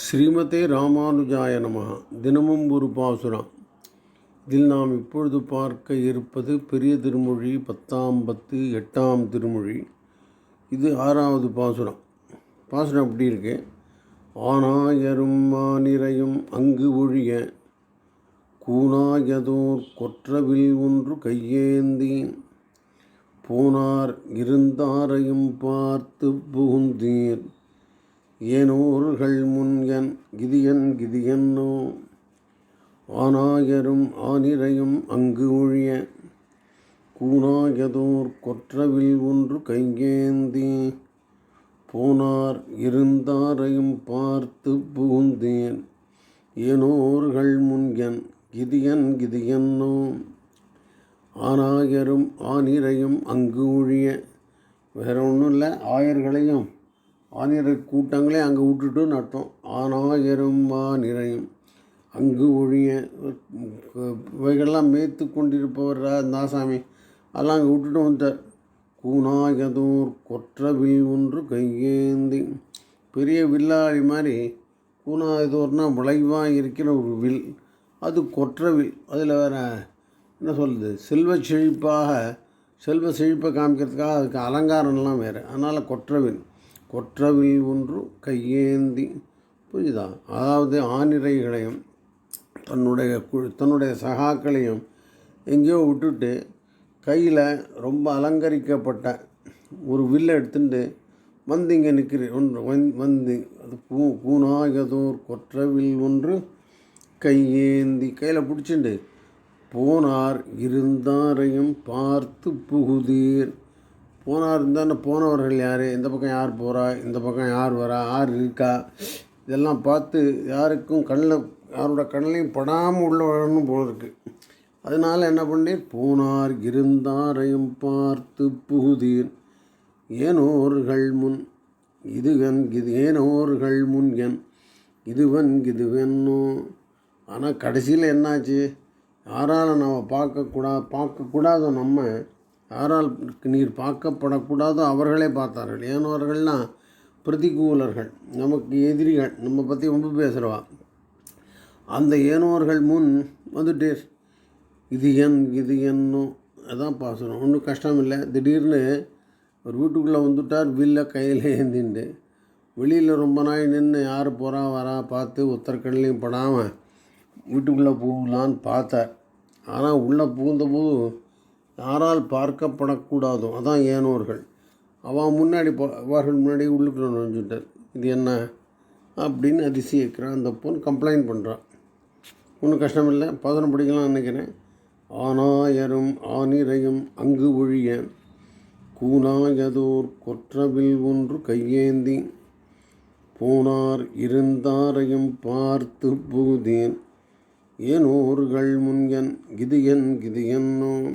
ஸ்ரீமதே ராமானுஜாய நமः தினமும் ஒரு பாசுரம். இதில் நாம் இப்பொழுது பார்க்க இருப்பது பெரிய திருமொழி பத்தாம் பத்து எட்டாம் திருமொழி. இது ஆறாவது பாசுரம். பாசுரம் அப்படி இருக்கு? ஆனாயரும் மானிரையும் அங்கு ஒழிய கூணாயதோர் கொற்றவில் ஒன்று கையேந்தி போனார் இருந்தாரையும் பார்த்து புகுந்தீர். ஏனோர்கள் முன்யன் கிதியன் கிதியன்னோ? ஆனாயரும் ஆனிரையும் அங்கு ஒழிய கூனாயதோர் கொற்றவில் ஒன்று கையேந்தி போனார் இருந்தாரையும் பார்த்து புகுந்தேன். ஏனோர்கள் முன்யன் கிதியன் கிதியன்னோ? ஆனாயரும் ஆனிரையும் அங்கு ஒழிய வேற ஒன்றும் இல்லை ஆயர்களையும் ஆனிரை கூட்டங்களே அங்கே விட்டுட்டு நட்டோம் ஆனாயிரமா நிறையும். அங்கு ஒழிய இவைகள்லாம் மேய்த்து கொண்டிருப்பவரா நாசாமி? அதெல்லாம் அங்கே விட்டுட்டு வந்தார். கூனாயதோர் கொற்றவில் ஒன்று கையேந்தி பெரிய வில்லாளி மாதிரி கூனாயதோர்னா விளைவாக இருக்கிற ஒரு வில். அது கொற்றவில் அதில் வேறு என்ன சொல்லுது? செல்வ செழிப்பாக செல்வ செழிப்பை காமிக்கிறதுக்காக அதுக்கு அலங்காரம்லாம் வேறு. அதனால் கொற்றவில் கொற்றவில் ஒன்று கையேந்தி புரியுதா அதாவது ஆனிரைகளையும் தன்னுடைய தன்னுடைய சகாக்களையும் எங்கேயோ விட்டுட்டு கையில் ரொம்ப அலங்கரிக்கப்பட்ட ஒரு வில்லை எடுத்துட்டு வந்து இங்கே நிற்கிறேன் ஒன்று வந் வந்து அது பூ பூனாயதோர் கொற்றவில் ஒன்று கையேந்தி கையில் பிடிச்சிண்டு போனார் இருந்தாரையும் பார்த்து புகுதீர். போனார் இருந்தால் போனவர்கள் யார்? இந்த பக்கம் யார் போகிறா இந்த பக்கம் யார் வரா? யார் இருக்கா? இதெல்லாம் பார்த்து யாருக்கும் கண்ணில் யாரோட கண்ணிலையும் படாமல் உள்ள வரணும் போல அதனால் என்ன பண்ணேன் போனார் இருந்தாரையும் பார்த்து புகுதீர். ஏனோர்கள் முன் இதுவன் இது ஏனோர்கள் முன் என். இதுவன் இதுவென்னோ. ஆனால் கடைசியில் என்னாச்சு? யாரால் நம்ம பார்க்கக்கூடா பார்க்கக்கூடாத நம்ம யாரால் நீர் பார்க்கப்படக்கூடாதோ அவர்களே பார்த்தார்கள். ஏனவர்கள்னால் பிரதிகூலர்கள் நமக்கு எதிரிகள் நம்ம பற்றி ரொம்ப பேசுகிறவா அந்த ஏனோர்கள் முன் வந்துட்டீர் இது என் இது என்னோ அதான் பாசனம். ஒன்றும் கஷ்டம் இல்லை. திடீர்னு ஒரு வீட்டுக்குள்ளே வந்துட்டார் வில்ல கையில் ஏந்திண்டு. வெளியில் ரொம்ப நாள் நின்று யார் போகிறா வரா பார்த்து உத்தரக்கண்ணிலையும் படாமல் வீட்டுக்குள்ளே போகலான்னு பார்த்தார். ஆனால் உள்ளே புகுந்தபோது யாரால் பார்க்கப்படக்கூடாதோ அதான் ஏனோர்கள் அவன் முன்னாடி போ அவர்கள் முன்னாடி உள்ளுக்குள்ள நுழைஞ்சுட்டார். இது என்ன? அப்படின்னு அதிசயிக்கிறான். அந்த பொண்ணு கம்ப்ளைண்ட் பண்ணுறான் ஒன்றும் கஷ்டம் இல்லை. பதனம் பிடிக்கலாம் நினைக்கிறேன். ஆனாயரும் ஆனிரையும் அங்கு ஒழிய கூலாயதோர் கொற்றவில் ஒன்று கையேந்தி போனார் இருந்தாரையும் பார்த்து புகுதேன். ஏனோர்கள் முன்யன் கிதியன் கிதியன்னோ